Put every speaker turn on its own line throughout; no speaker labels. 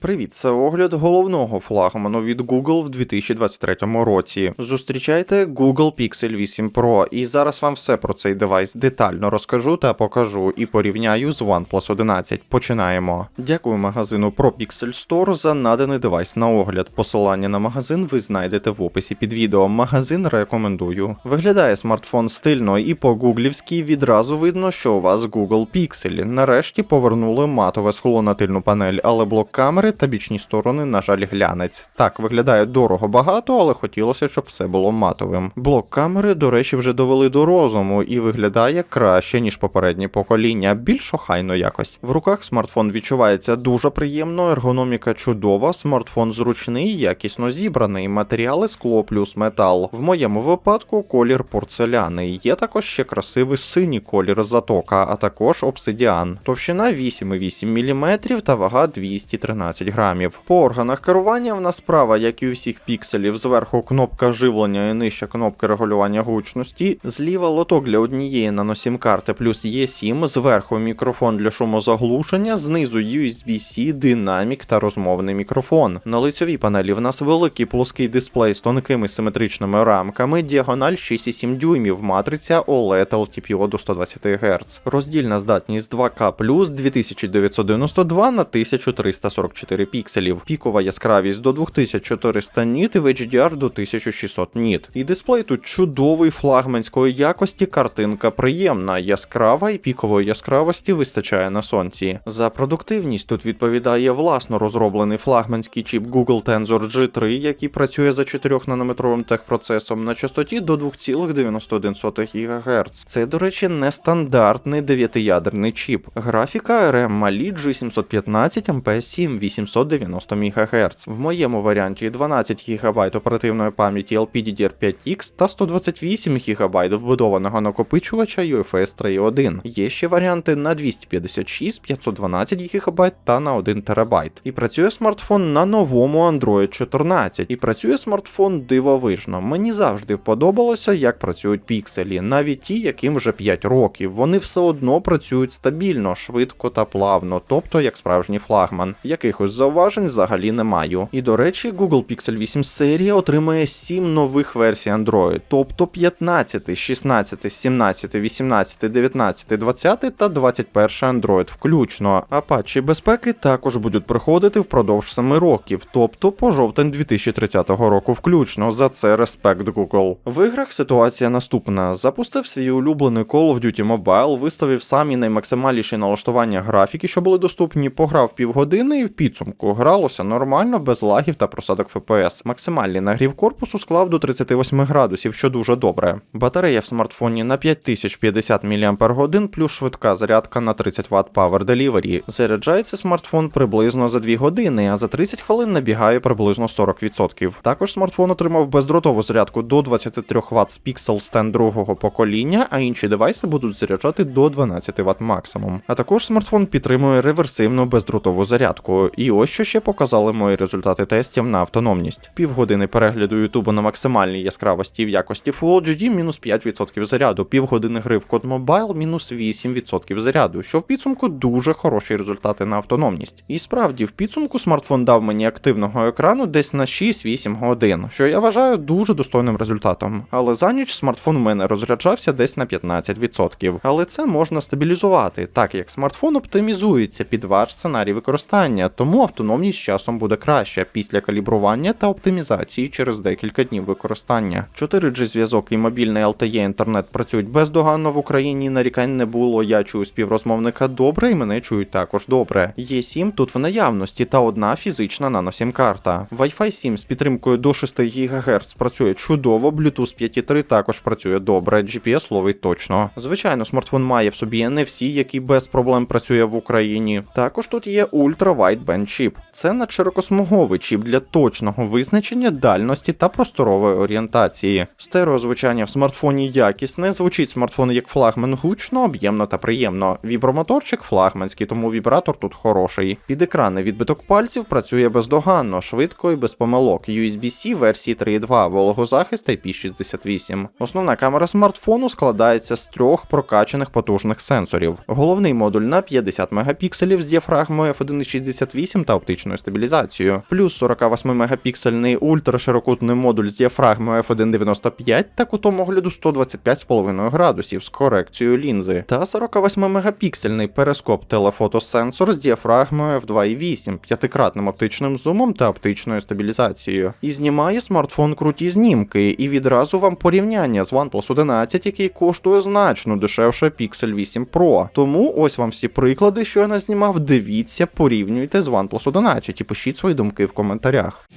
Привіт, це огляд головного флагману від Google в 2023 році. Зустрічайте Google Pixel 8 Pro, і зараз вам все про цей девайс детально розкажу та покажу і порівняю з OnePlus 11. Починаємо. Дякую магазину ProPixel Store за наданий девайс на огляд. Посилання на магазин ви знайдете в описі під відео. Магазин рекомендую. Виглядає смартфон стильно і по гуглівськи відразу видно, що у вас Google Pixel. Нарешті повернули матове скло на тильну панель, але блок камери та бічні сторони, на жаль, глянець. Так, виглядає дорого багато, але хотілося, щоб все було матовим. Блок камери, до речі, вже довели до розуму і виглядає краще, ніж попереднє покоління, більш охайно якось. В руках смартфон відчувається дуже приємно, ергономіка чудова, смартфон зручний, якісно зібраний, матеріали скло плюс метал. В моєму випадку колір порцеляний. Є також ще красивий синій колір затока, а також обсидіан. Товщина 8,8 мм та вага 213 грамів. По органах керування в нас справа, як і у всіх пікселів, зверху кнопка живлення і нижча кнопка регулювання гучності, зліва лоток для однієї наносім карти плюс Є7, зверху мікрофон для шумозаглушення, знизу USB-C, динамік та розмовний мікрофон. На лицьовій панелі в нас великий плоский дисплей з тонкими симетричними рамками, діагональ 6,7 дюймів, матриця OLED LTPO до 120 Гц. Роздільна здатність 2К 2992 на 1344 пікселів, пікова яскравість до 2400 ніт і в HDR до 1600 ніт. І дисплей тут чудовий флагманської якості, картинка приємна, яскрава і пікової яскравості вистачає на сонці. За продуктивність тут відповідає власно розроблений флагманський чіп Google Tensor G3, який працює за 4 нанометровим техпроцесом на частоті до 2,91 ГГц. Це, до речі, нестандартний 9-ядерний чіп. Графіка RM Mali G715 MP7 890 МГц. В моєму варіанті 12 ГБ оперативної пам'яті LPDDR5X та 128 ГБ вбудованого накопичувача UFS 3.1. Є ще варіанти на 256, 512 ГБ та на 1 ТБ. І працює смартфон на новому Android 14. І працює смартфон дивовижно. Мені завжди подобалося, як працюють пікселі, навіть ті, яким вже 5 років. Вони все одно працюють стабільно, швидко та плавно, тобто як справжній флагман. Якихось зауважень взагалі не маю. І до речі, Google Pixel 8 серія отримає 7 нових версій Android, тобто 15, 16, 17, 18, 19, 20 та 21 Android включно. А патчі безпеки також будуть приходити впродовж 7 років, тобто по жовтень 2030 року включно. За це респект Google. В іграх ситуація наступна: запустив свій улюблений Call of Duty Mobile, виставив самі наймаксимальніші налаштування графіки, що були доступні, пограв півгодини і в підсумку гралося нормально, без лагів та просадок FPS. Максимальний нагрів корпусу склав до 38 градусів, що дуже добре. Батарея в смартфоні на 5050 мАч плюс швидка зарядка на 30 Вт Power Delivery. Заряджається смартфон приблизно за 2 години, а за 30 хвилин набігає приблизно 40%. Також смартфон отримав бездротову зарядку до 23 Вт з Pixel Stand другого покоління, а інші девайси будуть заряджати до 12 Вт максимум. А також смартфон підтримує реверсивну бездротову зарядку. І ось що ще показали мої результати тестів на автономність. Півгодини перегляду Ютубу на максимальній яскравості в якості Full HD мінус 5% заряду, півгодини гри в код Mobile мінус 8% заряду, що в підсумку дуже хороші результати на автономність. І справді, в підсумку смартфон дав мені активного екрану десь на 6-8 годин, що я вважаю дуже достойним результатом. Але за ніч смартфон у мене розряджався десь на 15%. Але це можна стабілізувати, так як смартфон оптимізується під ваш сценарій використання, тому автономність з часом буде краща після калібрування та оптимізації через декілька днів використання. 4G зв'язок і мобільний LTE інтернет працюють бездоганно в Україні. Нарікань не було. Я чую співрозмовника добре, і мене чують також добре. Є 7 тут в наявності та одна фізична наносім-карта. Wi-Fi 7 з підтримкою до 6 ГГц працює чудово, Bluetooth 5.3 також працює добре, GPS ловить точно. Звичайно, смартфон має в собі NFC, який без проблем працює в Україні. Також тут є Ultra Wideband чіп. Це надширокосмуговий чіп для точного визначення дальності та просторової орієнтації. Стереозвучання в смартфоні якісне, звучить смартфон як флагман гучно, об'ємно та приємно. Вібромоторчик флагманський, тому вібратор тут хороший. Під екранний відбиток пальців працює бездоганно, швидко і без помилок. USB-C версії 3.2, вологозахист IP68. Основна камера смартфону складається з трьох прокачаних потужних сенсорів. Головний модуль на 50 мегапікселів з діафрагмою f1.68 2.8 та оптичною стабілізацією, плюс 48 мегапіксельний ультраширокутний модуль з діафрагмою f1.95 та кутом огляду 125,5 градусів з корекцією лінзи, та 48 мегапіксельний перископ телефотосенсор з діафрагмою f2.8, п'ятикратним оптичним зумом та оптичною стабілізацією. І знімає смартфон круті знімки, і відразу вам порівняння з OnePlus 11, який коштує значно дешевше Pixel 8 Pro. Тому ось вам всі приклади, що я назнімав. Дивіться, порівнюйте з OnePlus 11 і пишіть свої думки в коментарях.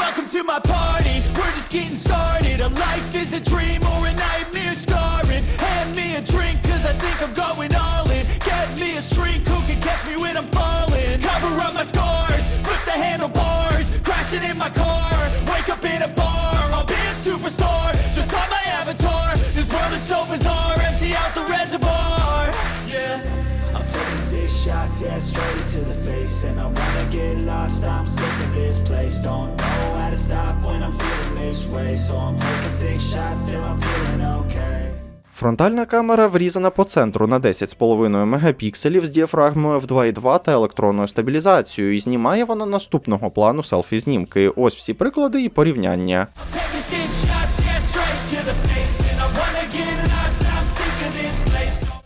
Welcome to my party, we're just getting started A life is a dream or a nightmare scarring Hand me a drink cause I think I'm going all in Get me a shrink who can catch me when I'm falling Cover up my scars, flip the handlebars Crashing in my car, wake up in a bar superstar, just on my avatar. This world is so bizarre, empty out the reservoir. Yeah. I'm taking six shots, yeah, straight to the face. And I wanna get lost, I'm sick of this place. Don't know how to stop when I'm feeling this way. So I'm taking six shots till I'm feeling okay
Фронтальна камера врізана по центру на 10,5 мегапікселів з діафрагмою в 2.2 та електронною стабілізацією, і знімає вона наступного плану селфі-знімки. Ось всі приклади і порівняння.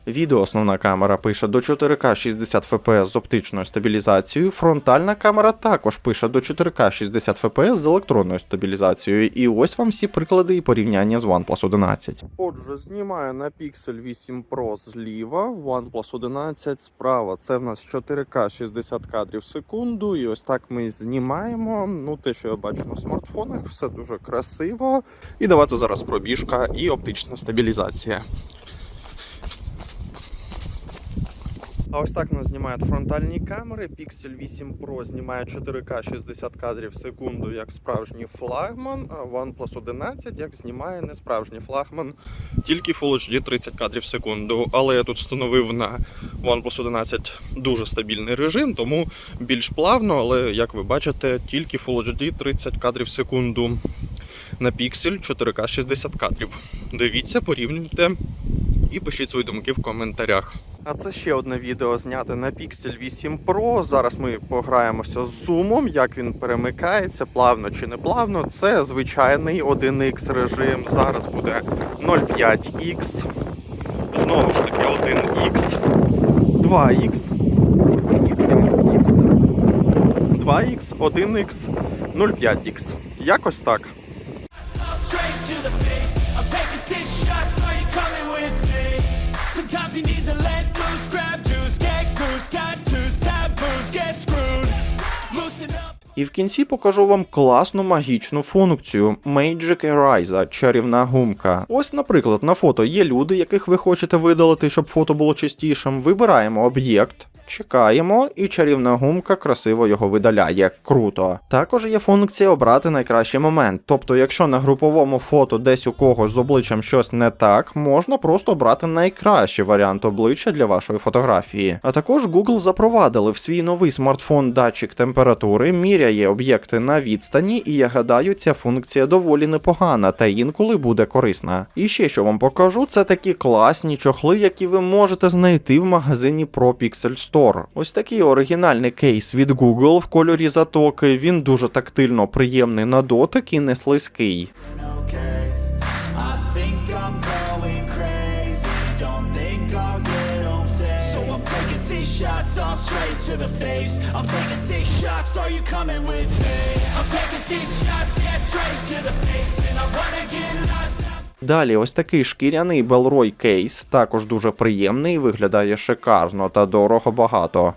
Відео основна камера пише до 4К 60 FPS з оптичною стабілізацією. Фронтальна камера також пише до 4К 60 FPS з електронною стабілізацією. І ось вам всі приклади і порівняння з OnePlus 11. Отже, знімаю на Pixel 8 Pro зліва, OnePlus 11 справа. Це в нас 4К 60 кадрів в секунду. І ось так ми знімаємо. Ну, те, що я бачу на смартфонах, все дуже красиво. І давайте зараз пробіжка і оптична стабілізація. А ось так нас знімають фронтальні камери. Pixel 8 Pro знімає 4К 60 кадрів в секунду як справжній флагман, а OnePlus 11 як знімає не справжній флагман, тільки Full HD 30 кадрів в секунду. Але я тут встановив на OnePlus 11 дуже стабільний режим, тому більш плавно, але як ви бачите, тільки Full HD 30 кадрів в секунду. На Pixel 4К 60 кадрів. Дивіться, порівнюйте і пишіть свої думки в коментарях. А це ще одне відео зняте на Pixel 8 Pro. Зараз ми пограємося з зумом, як він перемикається, плавно чи не плавно. Це звичайний 1X режим. Зараз буде 0,5X. Знову ж таки 1X, 2X і 5X. 2X, 1X, 0,5X. Якось так.
Sometimes you need to let loose, grab juice Get goose, tattoos, taboos, get screwed Loosen up
І в кінці покажу вам класну магічну функцію Magic Eraser, чарівна гумка. Ось, наприклад, на фото є люди, яких ви хочете видалити, щоб фото було чистішим. Вибираємо об'єкт. Чекаємо, і чарівна гумка красиво його видаляє. Круто. Також є функція обрати найкращий момент. Тобто, якщо на груповому фото десь у когось з обличчям щось не так, можна просто обрати найкращий варіант обличчя для вашої фотографії. А також Google запровадили в свій новий смартфон датчик температури, міряє об'єкти на відстані, і я гадаю, ця функція доволі непогана та інколи буде корисна. І ще що вам покажу, це такі класні чохли, які ви можете знайти в магазині Pro Pixel Store. Ось такий оригінальний кейс від Google в кольорі затоки. Він дуже тактильно приємний на дотик і не слизький.
I'm I'm shots all straight to the face I'm taking six shots, are you coming with me? I'm taking six shots, yeah, straight to the face And I
Далі ось такий шкіряний Белрой кейс, також дуже приємний, виглядає шикарно та дорого багато.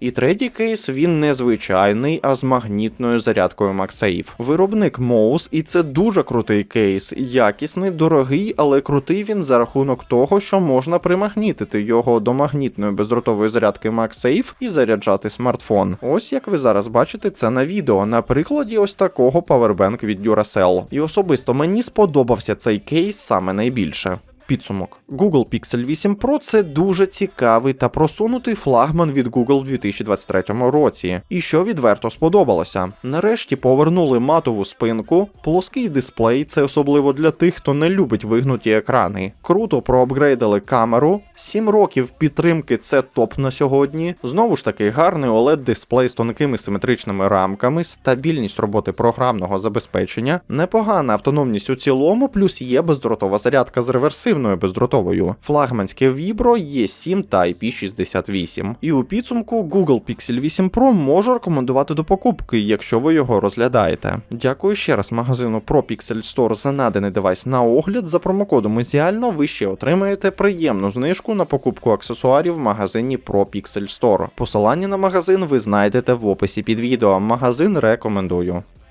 І третій кейс він незвичайний, а з магнітною зарядкою MagSafe. Виробник Mouse, і це дуже крутий кейс, якісний, дорогий, але крутий він за рахунок того, що можна примагнітити його до магнітної бездротової зарядки MagSafe і заряджати смартфон. Ось як ви зараз бачите це на відео, на прикладі ось такого павербенк від Duracell. І особисто мені сподобався цей кейс саме найбільше. Підсумок. Google Pixel 8 Pro це дуже цікавий та просунутий флагман від Google в 2023 році. І що відверто сподобалося. Нарешті повернули матову спинку, плоский дисплей, це особливо для тих, хто не любить вигнуті екрани. Круто проапгрейдили камеру. 7 років підтримки це топ на сьогодні. Знову ж таки, гарний oled дисплей з тонкими симетричними рамками, стабільність роботи програмного забезпечення, непогана автономність у цілому, плюс є бездротова зарядка з реверсивною бездротовою. Флагманське Vibro є 7 та IP68. І у підсумку Google Pixel 8 Pro можу рекомендувати до покупки, якщо ви його розглядаєте. Дякую ще раз магазину Pro Pixel Store за наданий девайс на огляд. За промокодом Ізіально ви ще отримаєте приємну знижку на покупку аксесуарів в магазині Pro Pixel Store. Посилання на магазин ви знайдете в описі під відео. Магазин рекомендую.